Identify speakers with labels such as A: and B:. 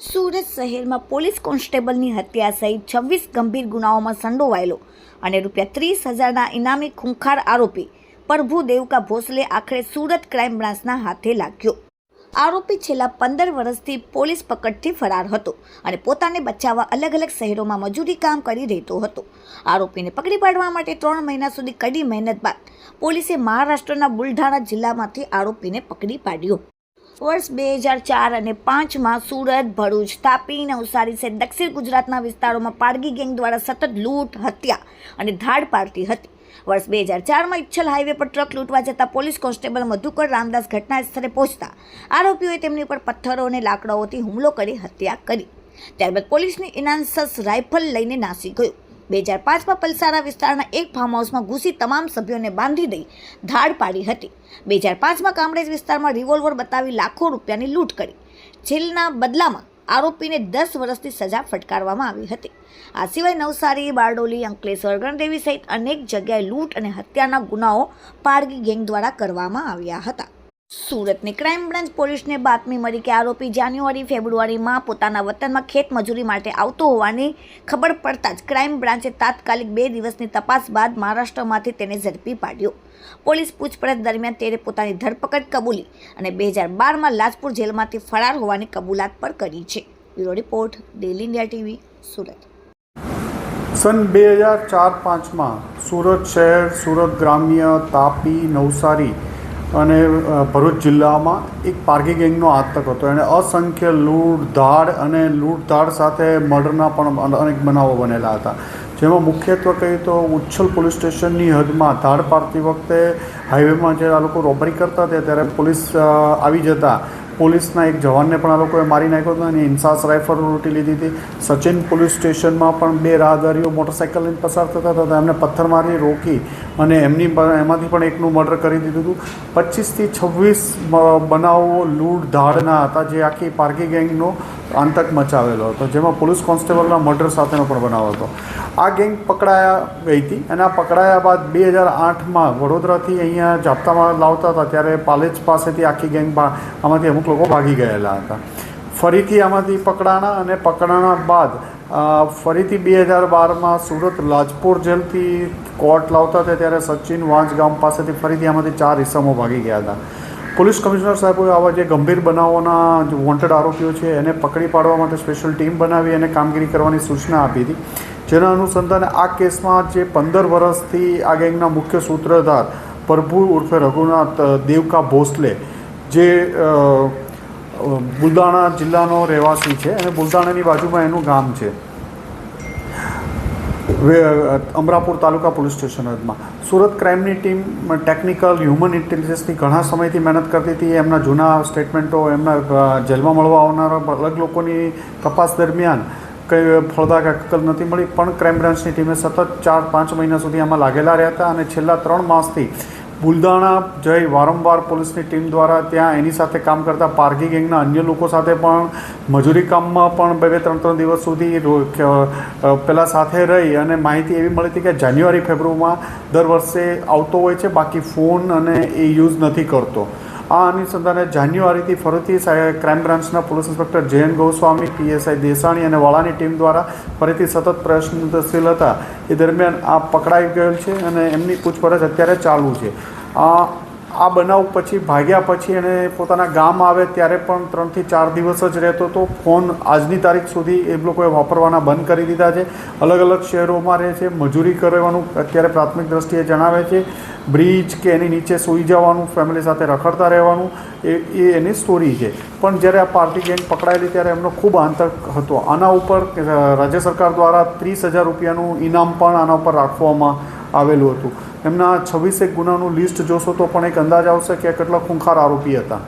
A: સુરત શહેરમાં પોલીસ કોન્સ્ટેબલની હત્યા સહિત છવ્વીસ ગંભીર ગુનાઓમાં સંડોવાયેલો અને રૂપિયા ત્રીસ હજારના ઇનામી ખૂંખાર આરોપી પ્રભુ દેવકા ભોસલે આખરે સુરત ક્રાઇમ બ્રાન્ચના હાથે લાગ્યો. આરોપી છેલ્લા પંદર વર્ષથી પોલીસ પકડથી ફરાર હતો અને પોતાને બચાવવા અલગ અલગ શહેરોમાં મજૂરી કામ કરી રહેતો હતો. આરોપીને પકડી પાડવા માટે ત્રણ મહિના સુધી કડી મહેનત બાદ પોલીસે મહારાષ્ટ્રના બુલઢાણા જિલ્લામાંથી આરોપીને પકડી પાડ્યો. વર્ષ બે હજાર ચાર અને પાંચમાં સુરત, ભરૂચ, તાપી નવસારી સહિત દક્ષિણ ગુજરાતના વિસ્તારોમાં પારગી ગેંગ દ્વારા સતત લૂંટ, હત્યા અને ધાડ પાડતી હતી. વર્ષ બે હજાર ચારમાં ઇચ્છલ હાઈવે પર ટ્રક લૂંટવા જતા પોલીસ કોન્સ્ટેબલ મધુકર રામદાસ ઘટના સ્થળે પહોંચતા આરોપીઓએ તેમની ઉપર પથ્થરો અને લાકડાઓથી હુમલો કરી હત્યા કરી. ત્યારબાદ પોલીસની ઇનાન્સસ રાઇફલ લઈને નાસી ગયો. બે હજાર પાંચમાં પલસારા વિસ્તારના એક ફાર્મ હાઉસમાં ઘૂસી તમામ સભ્યોને બાંધી દઈ ધાડ પાડી હતી. બે હજાર પાંચમાં કામરેજ વિસ્તારમાં રિવોલ્વર બતાવી લાખો રૂપિયાની લૂંટ કરી. જેલના બદલામાં આરોપીને દસ વર્ષની સજા ફટકારવામાં આવી હતી. આ સિવાય નવસારી, બારડોલી, અંકલેશ્વર, ગણદેવી સહિત અનેક જગ્યાએ લૂંટ અને હત્યાના ગુનાઓ પારગી ગેંગ દ્વારા કરવામાં આવ્યા હતા. સુરતની ક્રાઇમ બ્રાન્ચ પોલીસને બાતમી મળી કે આરોપી જાન્યુઆરી, ફેબ્રુઆરીમાં પોતાના વતનમાં ખેત મજૂરી માટે આવતો હોવાની ખબર પડતા જ ક્રાઇમ બ્રાન્ચે તાત્કાલિક બે દિવસની તપાસ બાદ મહારાષ્ટ્રમાંથી તેને ઝડપી પાડ્યો. પોલીસ પૂછપરછ દરમિયાન તેણે પોતાની ધરપકડ કબૂલી અને બે હજાર બારમાં લાજપુર જેલમાંથી ફરાર હોવાની કબૂલાત પણ કરી છે. Bureau report daily India TV, Surat.
B: સન બે હજાર ચાર પાંચમાં સુરત શહેર, સુરત ગ્રામ્ય તાપી નવસારી અને ભરૂચ જિલ્લામાં એક પારગી ગેંગનો આતંક હતો. એણે અસંખ્ય લૂંટ, ધાડ અને લૂંટ ધાડ સાથે મર્ડરના પણ અન- અનેક બનાવો બનેલા હતા. જેમાં મુખ્યત્વે કહીએ તો ઉચ્છલ પોલીસ સ્ટેશનની હદમાં ધાડ પાડતી વખતે હાઈવેમાં જ્યારે આ લોકો રોબરી કરતા હતા ત્યારે પોલીસ આવી જતા પોલીસના એક જવાનને પણ આ લોકોએ મારી નાખ્યો હતો અને ઇન્સાસ રાઇફલ લૂંટી લીધી હતી. સચિન પોલીસ સ્ટેશનમાં પણ બે રાહદારીઓ મોટરસાઇકલ લઈને પસાર થતા હતા. એમને પથ્થર મારી રોકી અને એમની એમાંથી પણ એકનું મર્ડર કરી દીધું હતું. પચીસથી છવ્વીસ બનાવો લૂંટ ધાડના હતા જે આખી પારકી ગેંગનો આતંક મચાવેલો હતો, જેમાં પોલીસ કોન્સ્ટેબલના મર્ડર સાથેનો પણ બનાવ હતો. આ ગેંગ પકડાયા ગઈ હતી અને આ પકડાયા બાદ બે હજાર આઠમાં વડોદરાથી અહીંયા જાપ્તામાં લાવતા હતા, ત્યારે પાલેજ પાસેથી આખી ગેંગ આમાંથી અમુક લોકો ભાગી ગયેલા હતા. ફરીથી આમાંથી પકડાણા અને પકડાણા બાદ ફરીથી બે હજાર બારમાં સુરત લાજપોર જેલથી કોર્ટ લાવતા હતા ત્યારે સચિન વાંચ ગામ પાસેથી ફરીથી આમાંથી ચાર ઇસમો ભાગી ગયા હતા. પોલીસ કમિશનર સાહેબોએ આવા જે ગંભીર બનાવોના વોન્ટેડ આરોપીઓ છે, એને પકડી પાડવા માટે સ્પેશિયલ ટીમ બનાવી અને કામગીરી કરવાની સૂચના આપી હતી. જેના અનુસંધાને આ કેસમાં જે પંદર વર્ષથી આ ગેંગના મુખ્ય સૂત્રધાર પ્રભુ ઉર્ફે રઘુનાથ દેવકા ભોસલે જે બુલદાણા જિલ્લાનો રહેવાસી છે અને બુલદાણાની બાજુમાં એનું ગામ છે. અમરાપુર તાલુકા પોલીસ સ્ટેશન સુરત ક્રાઇમની ટીમ ટેકનિકલ, હ્યુમન ઇન્ટેલિજન્સની ઘણા સમયથી મહેનત કરતી હતી. એમના જૂના સ્ટેટમેન્ટો, એમના જેલમાં મળવા આવનારા અલગ લોકોની તપાસ દરમિયાન કંઈ ફળદાયક હકલ નથી મળી. પણ ક્રાઇમ બ્રાન્ચની ટીમે સતત ચાર પાંચ મહિના સુધી આમાં લાગેલા રહ્યા હતા અને છેલ્લા ત્રણ માસથી બુલદાણા જઈ વારંવાર પોલીસની ટીમ દ્વારા ત્યાં એની સાથે કામ કરતા પારગી ગેંગના અન્ય લોકો સાથે પણ મજૂરી કામમાં પણ બે બે, ત્રણ ત્રણ દિવસ સુધી પહેલાં સાથે રહી અને માહિતી એવી મળી હતી કે જાન્યુઆરી, ફેબ્રુઆરીમાં દર વર્ષે આવતો હોય છે, બાકી ફોન અને એ યુઝ નથી કરતો. આ અનુસંધાને જાન્યુઆરીથી ફરીથી ક્રાઇમ બ્રાન્ચના police inspector Jayant Goswami, PSI Desani અને વાળાની ટીમ દ્વારા ફરીથી સતત પ્રયત્નશીલ હતા. એ દરમિયાન આ પકડાઈ ગયેલ છે અને એમની પૂછપરછ અત્યારે ચાલુ છે. આ આ બનાવ પછી ભાગ્યા પછી એણે પોતાના ગામ આવે ત્યારે પણ ત્રણથી ચાર દિવસ જ રહેતો હતો. ફોન આજની તારીખ સુધી એ લોકોએ વાપરવાના બંધ કરી દીધા છે. અલગ અલગ શહેરોમાં રહે છે, મજૂરી કરવાનું અત્યારે પ્રાથમિક દ્રષ્ટિએ જણાવે છે. બ્રિજ કે એની નીચે સૂઈ જવાનું ફેમિલી સાથે રખડતા રહેવાનું, એ એ એની સ્ટોરી છે. પણ જ્યારે આ પાર્ટી ગેંગ પકડાયેલી ત્યારે એમનો ખૂબ આંતક હતો. આના ઉપર રાજ્ય સરકાર દ્વારા ત્રીસ હજાર રૂપિયાનું ઇનામ પણ આના ઉપર રાખવામાં આવેલું હતું. એમના છવ્વીસેક ગુનાનું લિસ્ટ જોશો તો પણ એક અંદાજ આવશે કે કેટલા ખૂંખાર આરોપી હતા.